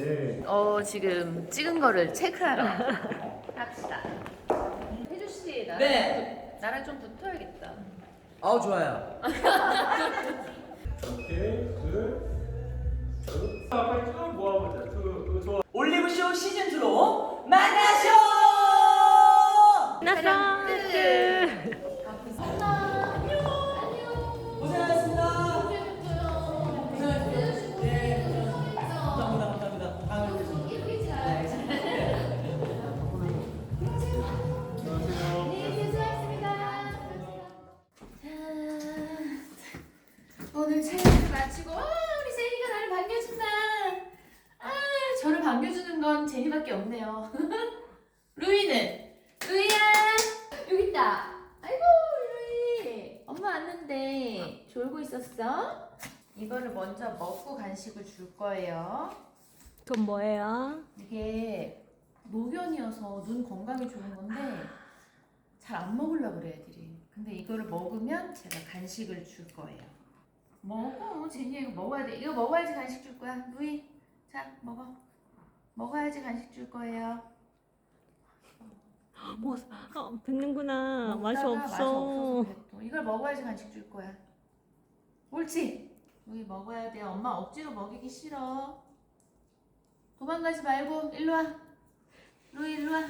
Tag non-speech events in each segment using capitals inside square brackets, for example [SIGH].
오케이. 어 지금 찍은 거를 체크하러 [LAUGHS] 합시다. 혜주 씨 나랑 네. 나랑 좀 붙어야겠다. 아우 좋아요. [LAUGHS] 오케이. 둘. 둘. 아, 빨리 쭉 모아보자. 두, 두, 좋아. 올리브쇼 시즌 2로 만나쇼. 촬영 끝. 저를 반겨주는 건 제니밖에 없네요. [LAUGHS] 루이는 루이야 여기 있다. 아이고 루이 엄마 왔는데 졸고 있었어? 이거를 먼저 먹고 간식을 줄 거예요. 그건 뭐예요? 이게 노견이어서 눈 건강에 좋은 건데 잘 안 먹으려 그래 애들이. 근데 이거를 먹으면 제가 간식을 줄 거예요. 먹어, 제니 이거 먹어야 돼. 이거 먹어야지 간식 줄 거야. 루이, 자 먹어. 먹어야지 간식 줄 거예요. 뭐, 어, 뱉는구나. 맛이 먹다가 맛이 없어. 없어서. 이걸 먹어야지 간식 줄 거야. 옳지? 루이 먹어야 돼. 엄마 억지로 먹이기 싫어. 도망가지 말고 일로 와. 루이 일로 와.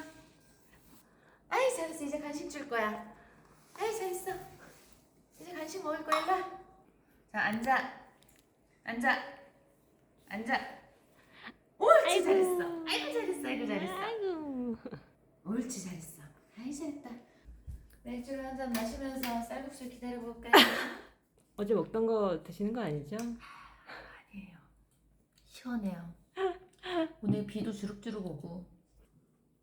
아이 잘했어. 이제 간식 줄 거야. 아이 잘했어. 이제 간식 먹을 거야. 일로 와. 자 앉아. 앉아. 앉아. 옳지 아이고. 잘했어. 아이고 잘했어. 아이고 잘했어. 아이고. 옳지 잘했어. 아이 잘했다. 맥주를 한 잔 마시면서 쌀국수 기다려 볼까요? [LAUGHS] 어제 먹던 거 드시는 거 아니죠? 아니에요. 시원해요. [LAUGHS] 오늘 비도 주룩주룩 오고.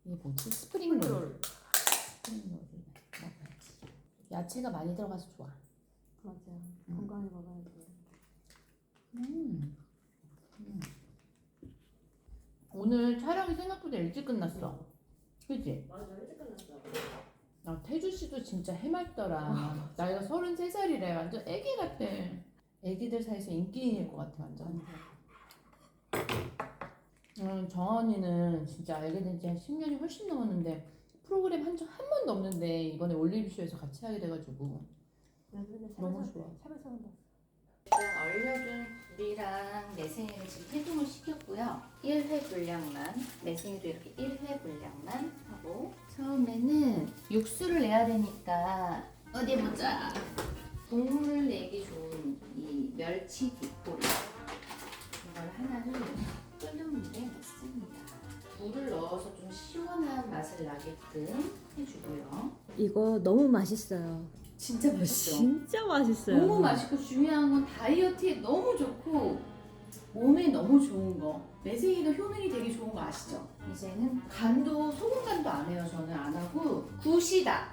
이게 뭐지? 스프링 롤. 스프링 롤을 먹어야지. 야채가 많이 들어가서 좋아. 맞아. 건강히 먹어야 돼. 음. 음. 오늘 촬영이 생각보다 일찍 끝났어. 그지? 맞아. 일찍 끝났어. 아, 태주 씨도 진짜 해맑더라. 나이가 33살이래. 완전 애기 같아. 애기들 사이에서 인기인일 것 같아, 완전. 음, 정언니는 진짜 알게 된 지 한 10년이 훨씬 넘었는데 프로그램 한 적 한 번도 없는데 이번에 올리브쇼에서 같이 하게 돼가지고 너무 좋아. 한다. 일단 얼려둔 굴이랑 매생이를 지금 해동을 시켰고요. 1회 분량만 매생이도 이렇게 1회 분량만 하고 처음에는 육수를 내야 되니까 어디 보자. 국물을 내기 좋은 이 멸치 뒷골 이걸 하나를 끓는 물에 넣습니다. 물을 넣어서 좀 시원한 맛을 나게끔 해주고요. 이거 너무 맛있어요. 진짜 맛있죠? 진짜 맛있어요. 너무 맛있고 중요한 건 다이어트에 너무 좋고 몸에 너무 좋은 거 매생이도 효능이 되게 좋은 거 아시죠? 이제는 간도 소금 간도 안 해요 저는 안 하고 구시다랑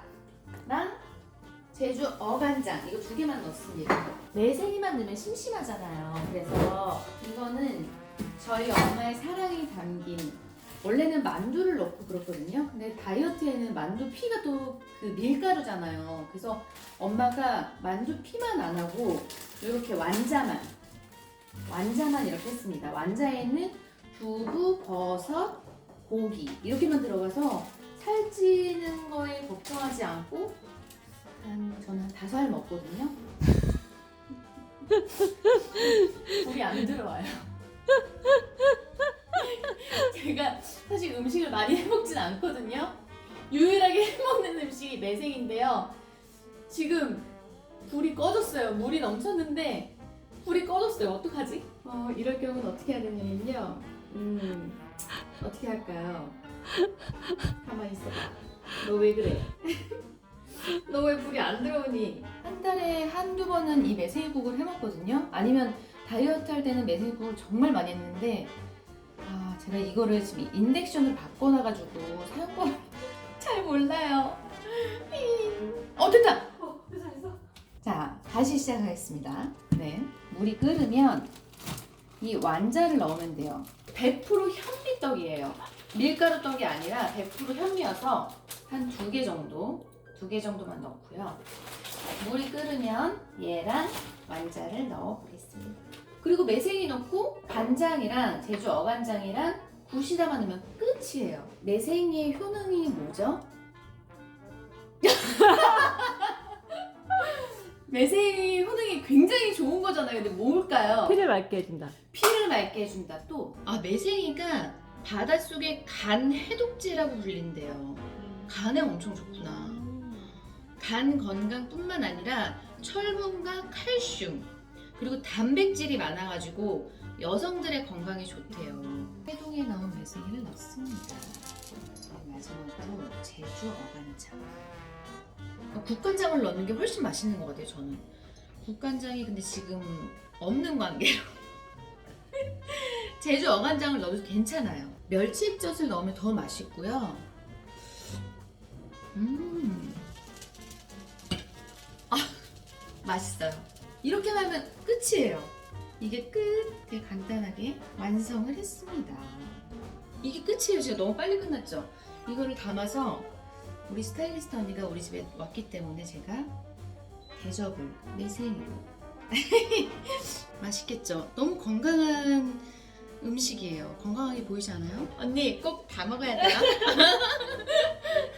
제주 어간장 이거 두 개만 넣습니다 매생이만 넣으면 심심하잖아요 그래서 이거는 저희 엄마의 사랑이 담긴 원래는 만두를 넣고 그렇거든요 근데 다이어트에는 만두 피가 또 그 밀가루잖아요 그래서 엄마가 만두 피만 안 하고 이렇게 완자만 완자만 이렇게 했습니다. 완자에는 두부, 버섯, 고기 이렇게만 들어가서 살찌는 거에 걱정하지 않고 한 저는 한 다섯 알 먹거든요. [LAUGHS] [LAUGHS] 고기 안 들어와요. [LAUGHS] 제가 사실 음식을 많이 해먹진 않거든요. 유일하게 해먹는 음식이 매생인데요. 지금 불이 꺼졌어요. 물이 넘쳤는데 불이 꺼졌어요. 어떡하지? 어, 이럴 경우는 어떻게 해야 되냐면요. 음, 어떻게 할까요? 가만히 있어봐. 너 왜 그래? [LAUGHS] 너왜 불이 안 들어오니? 한 달에 한두 번은 이 매생이국을 해 먹거든요. 아니면 다이어트 할 때는 매생이국을 정말 많이 했는데 아, 제가 이거를 지금 인덱션을 바꿔놔가지고 사용법을 [LAUGHS] 잘 몰라요. 어, 됐다! 자, 다시 시작하겠습니다. 네. 물이 끓으면 이 완자를 넣으면 돼요. 100% 현미떡이에요. 밀가루 떡이 아니라 100% 현미여서 한 두 개 정도, 두 개 정도만 넣고요. 물이 끓으면 얘랑 완자를 넣어 보겠습니다. 그리고 매생이 넣고 간장이랑 제주 어간장이랑 굴시 담아 넣으면 끝이에요. 매생이의 효능이 뭐죠? [LAUGHS] 매생이 효능이 굉장히 좋은 거잖아요. 근데 뭘까요? 피를 맑게 해준다. 피를 맑게 해준다. 또, 아, 매생이가 바닷속의 간 해독제라고 불린대요. 간에 엄청 좋구나. 간 건강뿐만 아니라 철분과 칼슘 그리고 단백질이 많아가지고 여성들의 건강에 좋대요. 해동에 나온 매생이를 넣습니다. 네, 마지막으로 제주 어간장. 어, 국간장을 넣는 게 훨씬 맛있는 것 같아요. 저는 국간장이 근데 지금 없는 관계로 [LAUGHS] 제주 어간장을 넣어도 괜찮아요. 멸치 액젓을 넣으면 더 맛있고요. 음. 아, 맛있어요. 이렇게만 하면 끝이에요. 이게 끝. 되게 간단하게 완성을 했습니다. 이게 끝이에요. 진짜 너무 빨리 끝났죠? 이거를 담아서 우리 스타일리스트 언니가 우리 집에 왔기 때문에 제가 대접을 매생이로 [LAUGHS] 맛있겠죠? 너무 건강한 음식이에요. 건강하게 보이지 않아요? 언니 꼭 다 먹어야 돼요. [LAUGHS]